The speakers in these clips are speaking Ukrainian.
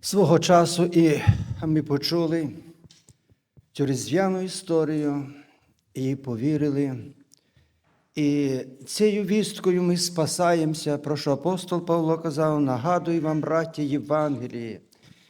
свого часу, і ми почули цю різдвяну історію і повірили. І цією вісткою ми спасаємося, про що апостол Павло казав, нагадую вам, браття Євангелії,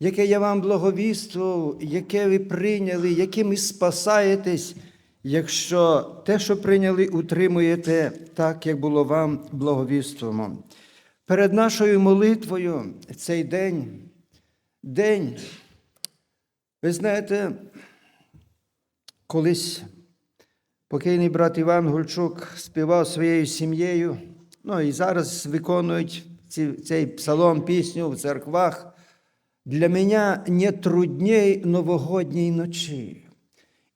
яке я вам благовіствував, яке ви прийняли, яким ви спасаєтесь, якщо те, що прийняли, утримуєте так, як було вам благовіствовано. Перед нашою молитвою цей день, день, ви знаєте, колись покійний брат Іван Гульчук співав своєю сім'єю, ну і зараз виконують цей псалом, пісню в церквах. Для мене не трудней новогодній ночі.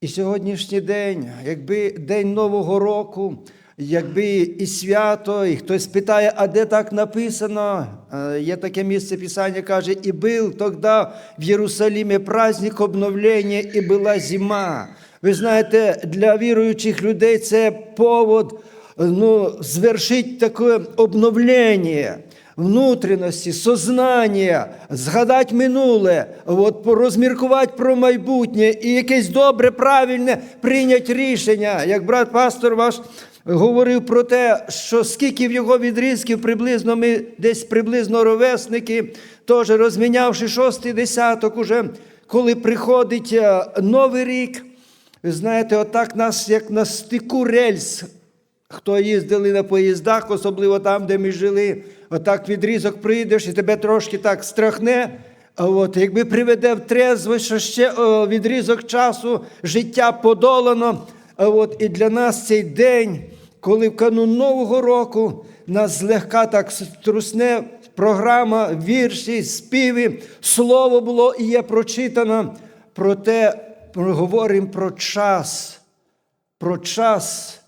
І сьогоднішній день, якби день Нового року, якби і свято, і хтось питає, а де так написано? Е, Є таке місце Писання, каже, і був тоді в Єрусалимі праздник обновлення, і була зима. Ви знаєте, для віруючих людей це повод ну, звершити таке обновлення внутрішності, сознання, згадати минуле, от, розміркувати про майбутнє і якесь добре, правильне прийняти рішення. Як брат пастор ваш говорив про те, що скільки в його відрізків приблизно ми десь приблизно ровесники, теж розмінявши шостий десяток, уже коли приходить е, новий рік. Знаєте, отак нас, як на стику рельс, хто їздили на поїздах, особливо там, де ми жили, отак відрізок прийдеш і тебе трошки так страхне. От, якби приведе в трезвость, що ще о, відрізок часу життя подолано. А от, і для нас цей день, коли в канун Нового року нас злегка так струсне програма, вірші, співи, слово було і є прочитано. Проте говоримо про час, про час.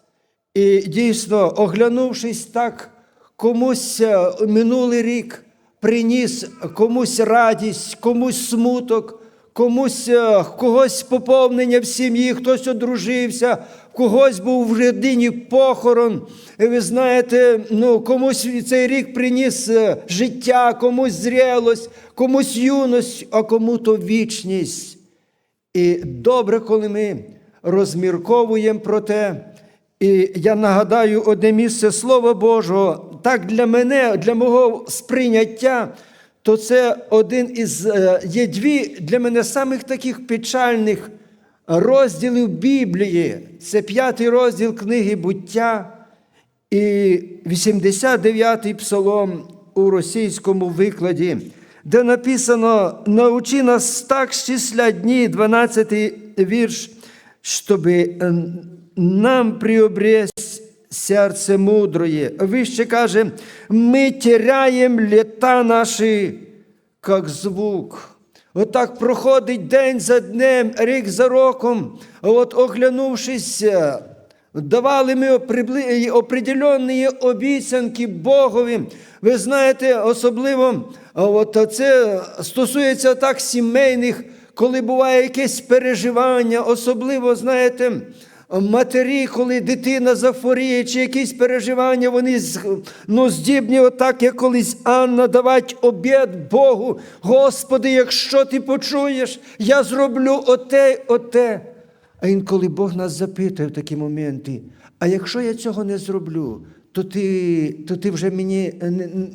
І дійсно, оглянувшись так, комусь е, минулий рік приніс комусь радість, комусь смуток, комусь е, когось поповнення в сім'ї, хтось одружився, когось був в родині похорон. Ви знаєте, ну, комусь цей рік приніс е, життя, комусь зрілость, комусь юність, а кому-то вічність. І добре, коли ми розмірковуємо про те. І я нагадаю одне місце Слова Божого, так для мене, для мого сприйняття, то це один із е, є дві для мене самих таких печальних розділів Біблії. Це п'ятий розділ книги буття і 89-й псалом у російському викладі, де написано: научи нас так щисля дні, 12-й вірш, щоби нам приобресть серце мудрое. Вище каже, ми теряємо літа наші, як звук. Отак проходить день за днем, рік за роком, от оглянувшись, давали ми определенні обіцянки Богові. Ви знаєте, особливо от це стосується так сімейних, коли буває якесь переживання, особливо, знаєте, матері, коли дитина захворіє, чи якісь переживання, вони ну, здібні, отак, як колись Анна, давати обід Богу. Господи, якщо ти почуєш, я зроблю оте, оте. А інколи Бог нас запитує в такі моменти, а якщо я цього не зроблю, то ти то ти вже мені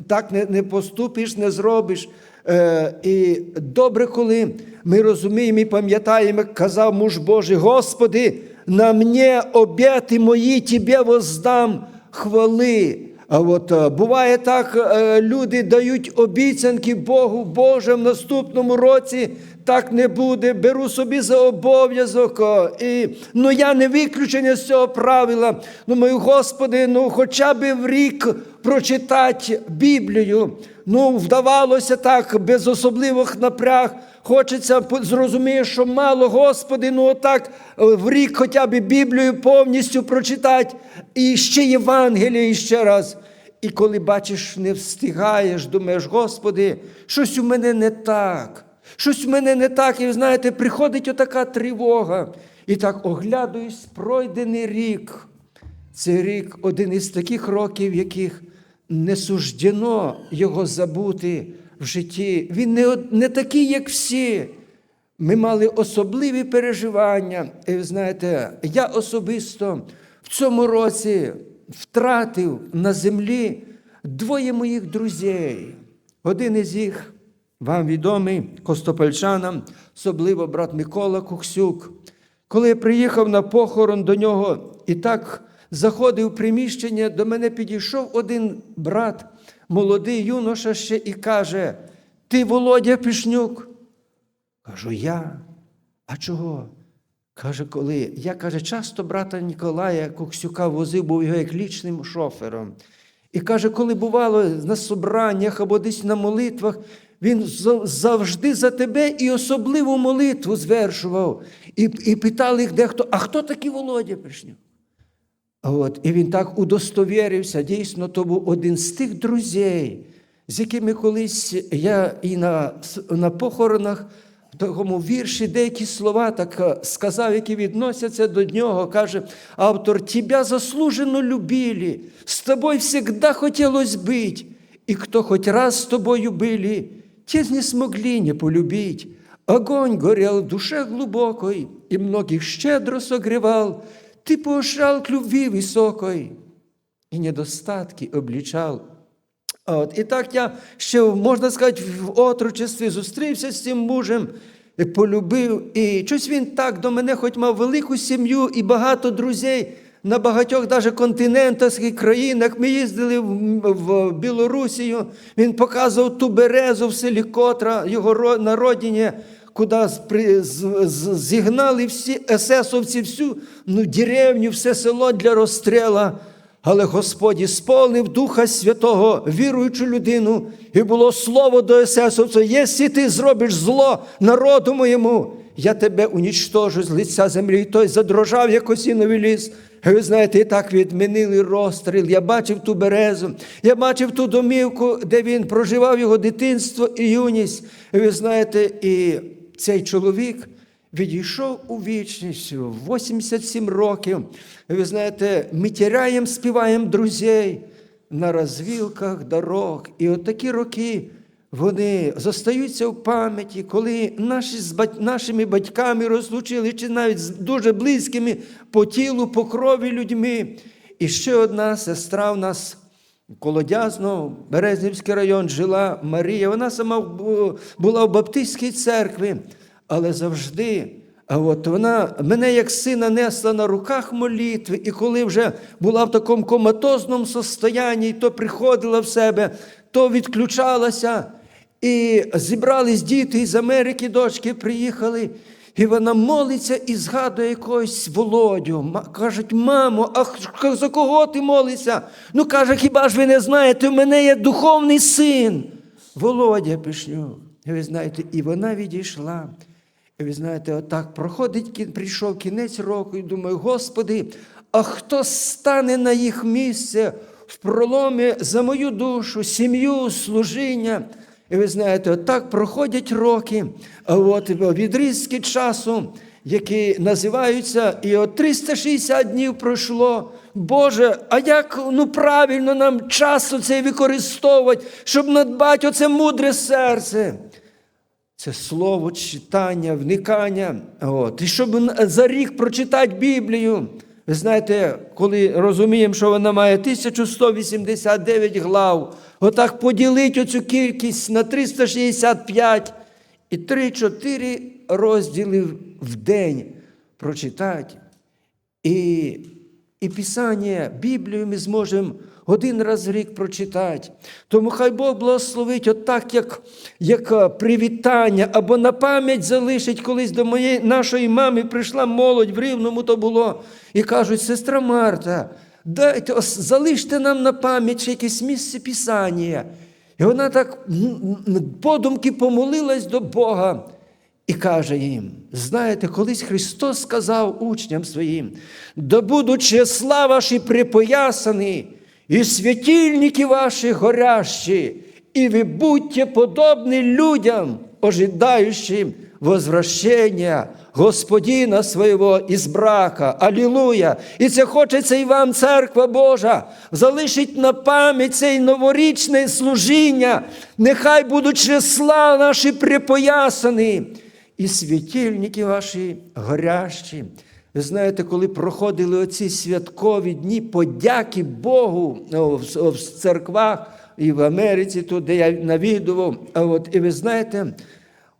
так не, не поступиш, не зробиш. Е, І добре, коли ми розуміємо і пам'ятаємо, як казав муж Божий, Господи, на мне обети мої Тебе воздам хвали. А от е, буває так, е, люди дають обіцянки Богу Боже в наступному році. Так не буде, беру собі за обов'язок. І, Ну я не виключення з цього правила. Ну, мою Господи, ну хоча б в рік прочитати Біблію. Ну, вдавалося так, без особливих напряг. Хочеться зрозуміти, що мало, Господи, ну отак в рік хоча б Біблію повністю прочитати, і ще Євангеліє ще раз. І коли бачиш, не встигаєш, думаєш, Господи, щось у мене не так. Щось у мене не так, і знаєте, приходить отака тривога. І так оглядуюсь, пройдений рік. Це рік один із таких років, яких не суждено його забути, в житті. Він не, не такий, як всі. Ми мали особливі переживання. І ви знаєте, я особисто в цьому році втратив на землі двоє моїх друзів. Один із їх, вам відомий, Костопольчанам, особливо брат Микола Куксюк. Коли я приїхав на похорон до нього і так заходив в приміщення, до мене підійшов один брат, молодий юноша ще і каже: Ти Володя Пішнюк? Кажу, я. А чого? Каже, коли я каже, часто брата Ніколая Коксюка возив, був його як лічним шофером. І каже, коли бувало на собраннях або десь на молитвах, він завжди за тебе і особливу молитву звершував. І, і питали їх дехто, а хто такий Володя Пишнюк? От, і він так удостовірився, дійсно, то був один з тих друзей, з якими колись я і на, на похоронах в такому вірші деякі слова так е, сказав, які відносяться до нього. Каже автор: Тебя заслужено любили, з тобою всегда хотілось бить, і хто хоть раз з тобою были, те не смогли не полюбить. Огонь горел в душе глубокой, и многих щедро согревал. Ты поощрял к любви высокой, і недостатки облічав. От, і так я ще, можна сказати, в отрочестві зустрівся з цим мужем, і полюбив. І щось він так до мене, хоч мав велику сім'ю і багато друзей на багатьох даже континентах і країнах. Ми їздили в, Білорусію, він показував ту березу в селі Котра, його на родині, куди зігнали всі есесовці, всю ну, деревню, все село для розстріла. Але Господь сповнив Духа Святого, віруючу людину, і було слово до Есесовця, якщо ти зробиш зло народу моєму, я тебе унічтожу з лиця землі. І той задрожав, як осіновий ліс. І ви знаєте, і так відмінили розстріл. Я бачив ту березу, я бачив ту домівку, де він проживав його дитинство і юність. І ви знаєте, і цей чоловік відійшов у вічність 87 років. Ви знаєте, ми тіряємо, співаємо друзей на розвілках дорог. І от такі роки вони зостаються в пам'яті, коли наші з бать- нашими батьками розлучили, чи навіть з дуже близькими по тілу, по крові людьми. І ще одна сестра в нас Колодязно, Березнівський район, жила Марія. Вона сама була в Баптистській церкві, але завжди. А от вона мене як сина несла на руках молитви, і коли вже була в такому коматозному состоянні, то приходила в себе, то відключалася. І зібрались діти із Америки, дочки приїхали. І вона молиться і згадує якогось Володю. Кажуть, мамо, а за кого ти молишся? Ну каже, хіба ж ви не знаєте, у мене є духовний син. Володя Пишнюк. І ви знаєте, і вона відійшла. І ви знаєте, отак проходить, прийшов кінець року, і думаю, Господи, а хто стане на їх місце в проломі за мою душу, сім'ю, служіння? І ви знаєте, отак проходять роки, от відрізки часу, які називаються, і от 360 днів пройшло. Боже, а як ну, правильно нам час цей використовувати, щоб надбати оце мудре серце? Це слово читання, вникання. От. І щоб за рік прочитати Біблію. Ви знаєте, коли розуміємо, що вона має 1189 глав, отак поділити оцю кількість на 365 і 3-4 розділи в день прочитати. І, і Писання, Біблію ми зможемо один раз в рік прочитати. Тому хай Бог благословить отак, як, як е, привітання або на пам'ять залишить колись до моєї нашої мами прийшла молодь в Рівному то було. І кажуть, сестра Марта, дайте, залиште нам на пам'ять якесь місце Писання. І вона так подумки помолилась до Бога. І каже їм: знаєте, колись Христос сказав учням своїм, да будуть числа ваші припоясані, і світильники ваші горящі, і ви будьте подобні людям, ожидаючим возвращення Господина свого із брака. Алілуя! І це хочеться і вам, церква Божа, залишить на пам'ять цей новорічне служіння. Нехай будуть числа наші припоясані, і світильники ваші горящі. Ви знаєте, коли проходили оці святкові дні подяки Богу в, церквах і в Америці, тут, де я навідував, от, і ви знаєте,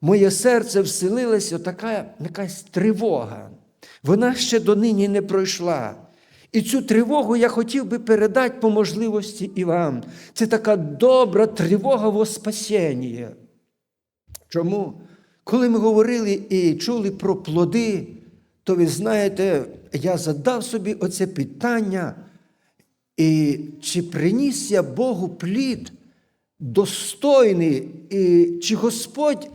моє серце вселилася така якась тривога. Вона ще донині не пройшла. І цю тривогу я хотів би передати по можливості і вам. Це така добра тривога во спасіння. Чому? Коли ми говорили і чули про плоди, то ви знаєте, я задав собі оце питання, і чи приніс я Богу плід достойний, і чи Господь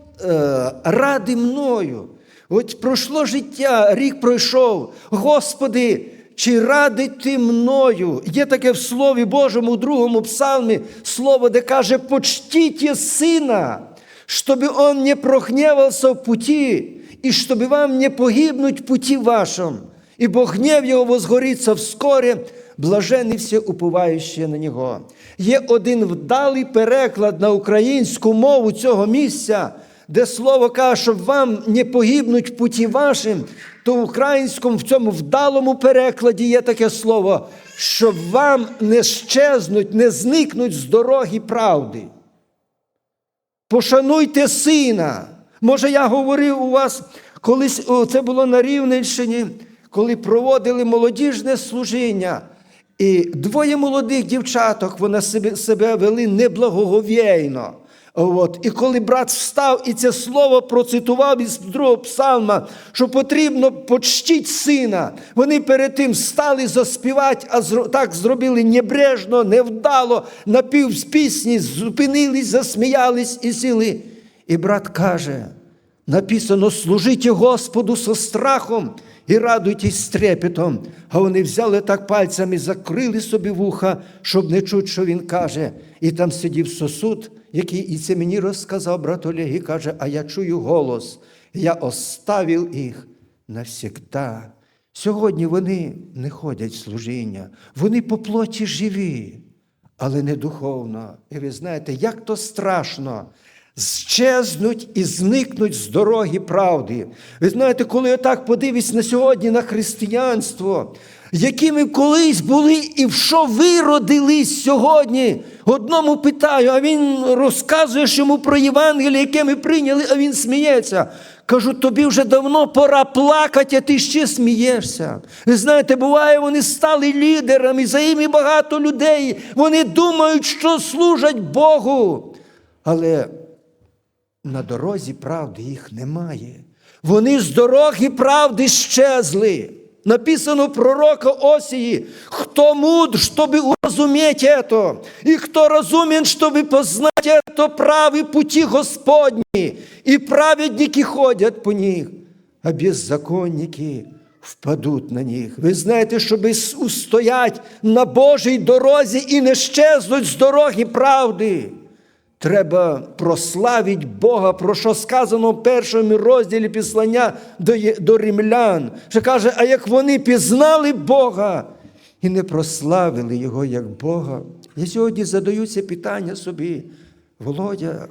ради мною? От пройшло життя, рік пройшов. Господи, чи ради ти мною? Є таке в Слові Божому, у другому псалмі, слово, де каже, почтіть сина, щоб он не прогневался в пути, и чтобы вам не погибнуть в пути вашем, ибо гнев його возгориться вскоре, блажені всі уповаючі на нього. Є один вдалий переклад на українську мову цього місця, де слово каже, щоб вам не погибнуть путі вашим, то в українському в цьому вдалому перекладі є таке слово, щоб вам не щезнуть, не зникнуть з дороги правди. Пошануйте сина. Може, я говорив у вас колись це було на Рівненщині, коли проводили молодіжне служіння. І двоє молодих дівчаток вони себе, себе вели неблагоговійно. От. І коли брат встав і це слово процитував із другого псалма, що потрібно почтіть сина, вони перед тим стали заспівати, а так зробили небрежно, невдало, напів пісні, зупинились, засміялись і сіли. І брат каже: написано, служіть Господу со страхом і радуйтесь трепетом. А вони взяли так пальцями, закрили собі вуха, щоб не чути, що він каже. І там сидів сосуд, який і це мені розказав брат Олег, і каже, а я чую голос, я оставив їх навсігда. Сьогодні вони не ходять в служіння, вони по плоті живі, але не духовно. І ви знаєте, як то страшно. Щезнуть і зникнуть з дороги правди. Ви знаєте, коли я так подивлюсь на сьогодні на християнство, якими колись були і в що виродились сьогодні. Одному питаю, а він розказує йому про Євангеліє, яке ми прийняли, а він сміється. Кажу, тобі вже давно пора плакати, а ти ще смієшся. Ви знаєте, буває, вони стали лідерами, за ними багато людей. Вони думають, що служать Богу. Але на дорозі правди їх немає. Вони з дороги правди щезли. Написано пророка Осії, хто мудр, щоб урозуміти это, і хто розумен, щоб познати это праві путі Господні, і праведники ходять по них, а беззаконники впадуть на них. Ви знаєте, щоб устоять на Божій дорозі і не щезнуть з дороги правди. Треба прославити Бога, про що сказано в першому розділі післання до, до римлян. Що каже, а як вони пізнали Бога і не прославили Його як Бога. Я сьогодні задаю це питання собі, Володя,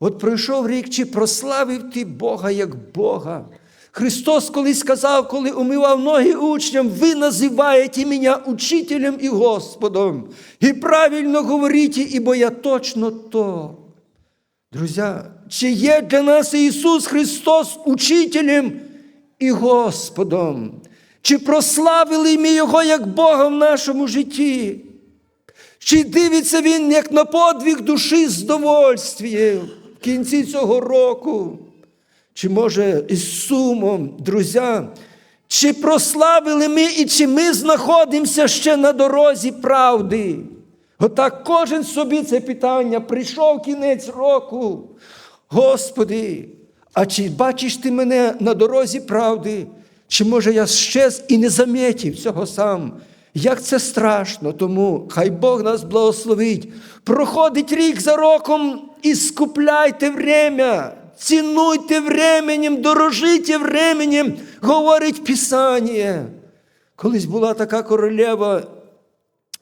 от пройшов рік, чи прославив ти Бога як Бога? Христос колись сказав, коли умивав ноги учням, ви називаєте мене учителем і Господом. І правильно говорите, ібо я точно то. Друзі, чи є для нас Ісус Христос учителем і Господом? Чи прославили ми Його як Бога в нашому житті? Чи дивиться Він як на подвиг душі з довольствієм в кінці цього року? Чи може із сумом, друзі, чи прославили ми і чи ми знаходимося ще на дорозі правди? Отак кожен собі це питання прийшов кінець року. Господи, а чи бачиш ти мене на дорозі правди? Чи може я щез і не замітив цього сам? Як це страшно, тому хай Бог нас благословить. Проходить рік за роком і скупляйте время. Цінуйте временем, дорожите временем, говорить Писання. Колись була така королева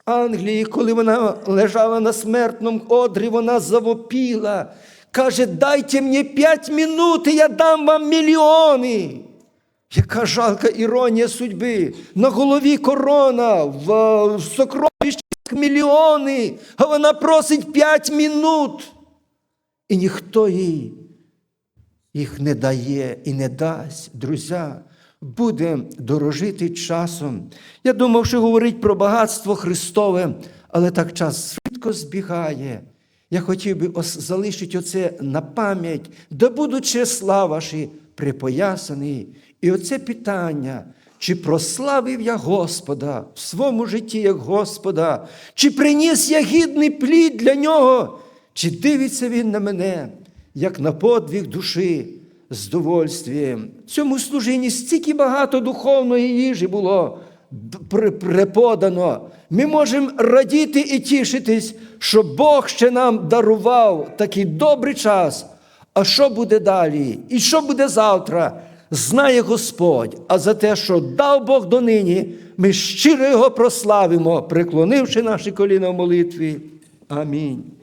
Англії, коли вона лежала на смертному одрі, вона завопіла. Каже, дайте мені п'ять минут, і я дам вам мільйони. Яка жалка іронія судьби. На голові корона, в, в сокровищах мільйони, а вона просить п'ять минут. І ніхто їй їх не дає і не дасть, друзі. Будемо дорожити часом. Я думав, що говорить про багатство Христове, але так час швидко збігає. Я хотів би залишити оце на пам'ять, да будуть числа припоясані. І оце питання, чи прославив я Господа в своєму житті як Господа, чи приніс я гідний плід для нього, чи дивиться він на мене, як на подвиг душі з довольствієм. Цьому служінні стільки багато духовної їжі було преподано. Ми можемо радіти і тішитись, що Бог ще нам дарував такий добрий час. А що буде далі? І що буде завтра? Знає Господь. А за те, що дав Бог донині, ми щиро його прославимо, приклонивши наші коліна в молитві. Амінь.